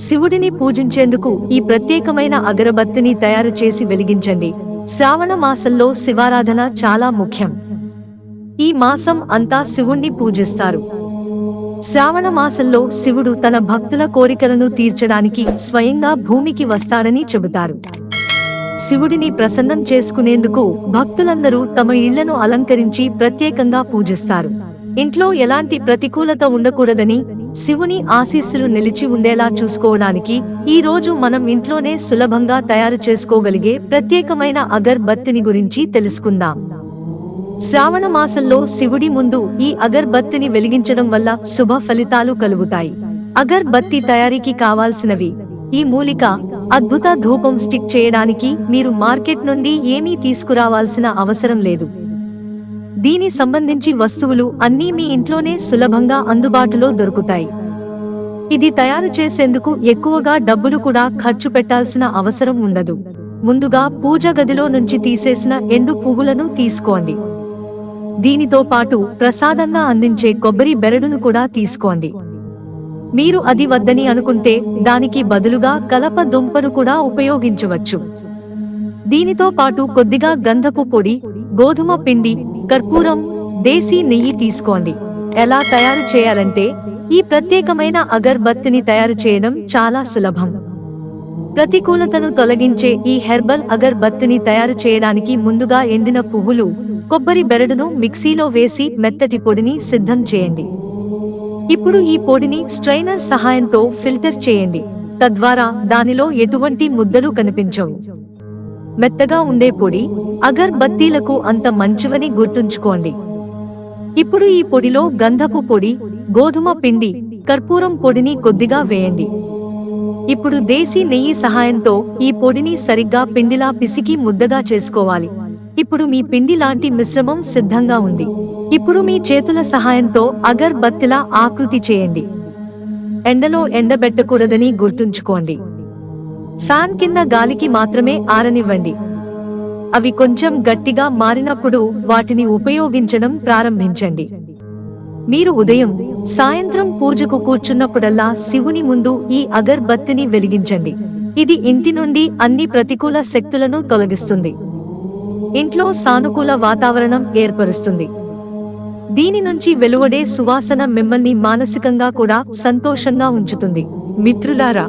శివుడిని పూజించేందుకు ఈ ప్రత్యేకమైన అగరబత్తిని తయారు చేసి వెలిగించండి. శ్రావణ మాసంలో శివారాధన చాలా ముఖ్యం. ఈ మాసం అంతా శివుణ్ణి పూజిస్తారు. శ్రావణ మాసంలో శివుడు తన భక్తుల కోరికలను తీర్చడానికి స్వయంగా భూమికి వస్తాడని చెబుతారు. శివుడిని ప్రసన్నం చేసుకునేందుకు భక్తులందరూ తమ ఇళ్ళను అలంకరించి ప్రత్యేకంగా పూజిస్తారు. ఇంట్లో ఎలాంటి ప్రతికూలత ఉండకూడదని శివుని ఆశీస్సులు నిలిచి ఉండేలా చూసుకోవడానికి ఈ రోజు మనం ఇంట్లోనే సులభంగా తయారు చేసుకోగలిగే ప్రత్యేకమైన అగర్బత్తిని గురించి తెలుసుకుందాం. శ్రావణ మాసంలో శివుడి ముందు ఈ అగర్బత్తిని వెలిగించడం వల్ల శుభ ఫలితాలు కలుగుతాయి. అగర్బత్తి తయారీకి కావాల్సినవి ఈ మూలిక అద్భుత ధూపం స్టిక్ చేయడానికి మీరు మార్కెట్ నుండి ఏమీ తీసుకురావాల్సిన అవసరం లేదు. దీని సంబంధించి వస్తువులు అన్నీ మీ ఇంట్లోనే సులభంగా అందుబాటులో దొరుకుతాయి. ఇది తయారు చేసేందుకు ఎక్కువగా డబ్బులు కూడా ఖర్చు పెట్టాల్సిన అవసరం ఉండదు. ముందుగా పూజ గదిలో నుంచి తీసేసిన ఎండు పువ్వులను తీసుకోండి. దీనితో పాటు ప్రసాదంగా అందించే కొబ్బరి బెరడును కూడా తీసుకోండి. మీరు అది వద్దని అనుకుంటే దానికి బదులుగా కలప దుంపను కూడా ఉపయోగించవచ్చు. దీనితో పాటు కొద్దిగా గంధపు పొడి గోధుమ పిండి కర్పూరం దేశీ నెయ్యి తీసుకోండి. ఎలా తయారు చేయాలంటే ఈ ప్రత్యేకమైన అగర్బత్తిని తయారు చేయడం చాలా సులభం. ప్రతికూలతను తొలగించే ఈ హెర్బల్ అగర్బత్తిని తయారు చేయడానికి ముందుగా ఎండిన పువ్వులు కొబ్బరి బెరడును మిక్సీలో వేసి మెత్తటి పొడిని సిద్ధం చేయండి. ఇప్పుడు ఈ పొడిని స్ట్రైనర్ సహాయంతో ఫిల్టర్ చేయండి. తద్వారా దానిలో ఎటువంటి ముద్దలు కనిపించవు. మెత్తగా ఉండే పొడి అగర్బత్తీలకు అంత మంచివని గుర్తుంచుకోండి. ఇప్పుడు ఈ పొడిలో గంధపు పొడి గోధుమ పిండి కర్పూరం పొడిని కొద్దిగా వేయండి. ఇప్పుడు దేశీ నెయ్యి సహాయంతో ఈ పొడిని సరిగ్గా పిండిలా పిసికి ముద్దగా చేసుకోవాలి. ఇప్పుడు మీ పిండి లాంటి మిశ్రమం సిద్ధంగా ఉంది. ఇప్పుడు మీ చేతుల సహాయంతో అగర్బత్తిలా ఆకృతి చేయండి. ఎండలో ఎండబెట్టకూడదని గుర్తుంచుకోండి. ఫ్యాన్ కింద గాలికి మాత్రమే ఆరనివ్వండి. అవి కొంచెం గట్టిగా మారినప్పుడు వాటిని ఉపయోగించడం ప్రారంభించండి. మీరు ఉదయం సాయంత్రం పూజకు కూర్చున్నప్పుడల్లా శివుని ముందు ఈ అగర్బత్తిని వెలిగించండి. ఇది ఇంటి నుండి అన్ని ప్రతికూల శక్తులను తొలగిస్తుంది. ఇంట్లో సానుకూల వాతావరణం ఏర్పరుస్తుంది. దీని నుంచి వెలువడే సువాసన మిమ్మల్ని మానసికంగా కూడా సంతోషంగా ఉంచుతుంది. మిత్రులారా